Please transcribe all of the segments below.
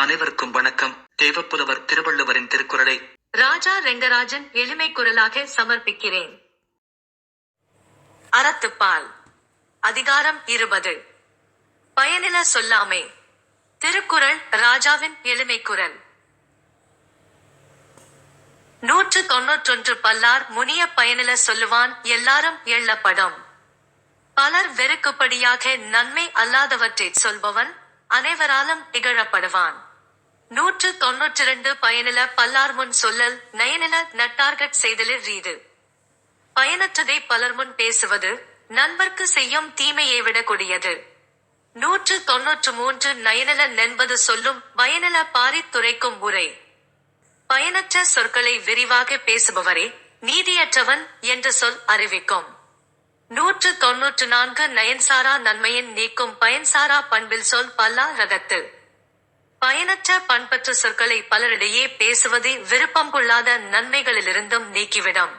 அனைவருக்கும் வணக்கம். தேவப்புலவர் திருவள்ளுவரின் திருக்குறளை ராஜா ரெங்கராஜன் எளிமை குரலாக சமர்ப்பிக்கிறேன். அறத்துப்பால் அதிகாரம் இருபது. பயனில சொல்லாமை திருக்குறள் ராஜாவின் எளிமை குரல். நூற்று தொன்னூற்றொன்று பல்லார் முனிய பயனில சொல்லுவான் எல்லாரும் எள்ளப்படும். பலர் வெறுக்குப்படியாக நன்மை அல்லாதவற்றை சொல்பவன் அனைவராலும் இகழப்படுவான். தொன்னூற்றிரண்டு தொன்னூற்றி இரண்டு பயனில பல்லார் முன் சொல்லல் நயனில நட்டார்கட் செய்தலில் ரீது. பயனற்றதை பலர் முன் பேசுவது நண்பர்க்கு செய்யும் தீமையை விட கொடியது. நூற்று தொன்னூற்று மூன்று நயனில நென்பது சொல்லும் பயனில பாரித் துரைக்கும் உரை. பயனற்ற சொற்களை விரிவாக பேசுபவரே நீதியற்றவன் என்ற சொல் அறிவிக்கும். நூற்று தொன்னூற்று நான்கு நயன்சாரா நன்மையின் நீக்கும் பயன்சாரா பண்பில் சொல் பல்லா ரகத்து. பயனற்ற பண்பற்ற சொற்களை பலரிடையே பேசுவதே விருப்பம் கொள்ளாத நன்மைகளிலிருந்தும் நீக்கிவிடும்.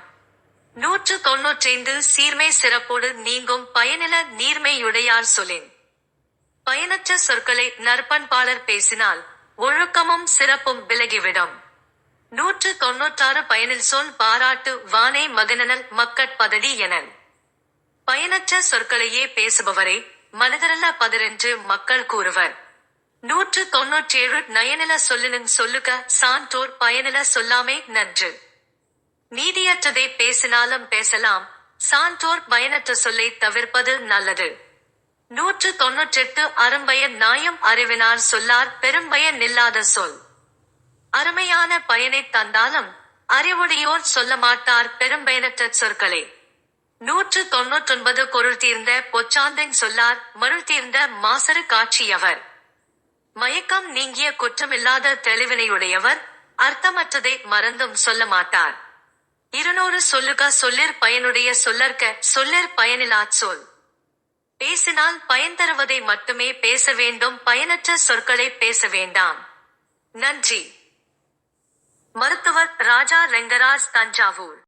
நூற்று தொன்னூற்றைந்து சீர்மை சிறப்போடு நீங்கும் பயனில நீர்மையுடையார் சொல்லின். பயனற்ற சொற்களை நற்பண்பாளர் பேசினால் ஒழுக்கமும் சிறப்பும் விலகிவிடும். நூற்று தொன்னூற்றாறு பயனில் சொல் பாராட்டு வானே மகனனல் மக்கட்பதடி எனல். பயனற்ற சொற்களையே பேசுபவரை மனிதரல்ல பதரென்று மக்கள் கூறுவர். நூற்று தொன்னூற்றேழு நயனில சொல்லினும் சொல்லுக சான்றோர் பயனில சொல்லாமே நன்று. நீதியற்றதை பேசினாலும் பேசலாம் சான்றோர் பயனற்ற சொல்லை தவிர்ப்பது நல்லது. நூற்று தொன்னூற்றெட்டு அரும்பயன் நாயம் அறிவினார் சொல்லார் பெரும்பயன் நில்லாத சொல். அருமையான பயனைத் தந்தாலும் அறிவுடையோர் சொல்ல மாட்டார் பெரும்பயனற்ற சொற்களை. நூற்று தொன்னூற்றொன்பது பொருள் தீர்ந்த பொச்சாந்தன் சொல்லார் மருள் தீர்ந்த மாசறு காட்சியவர். மயக்கம் நீங்கிய குற்றமில்லாத தெளிவினையுடையவர் அர்த்தமற்றதை மறந்தும் சொல்ல மாட்டார். இருநூறு சொல்லுக சொல்லிற் பயனுடைய சொல்லற்க சொல்லிற் பயனிலாச் சொல். பேசினால் பயன் தருவதை மட்டுமே பேச வேண்டும் பயனற்ற சொற்களை பேச வேண்டாம். நன்றி. மருத்துவர் ராஜா ரெங்கராஜ் தஞ்சாவூர்.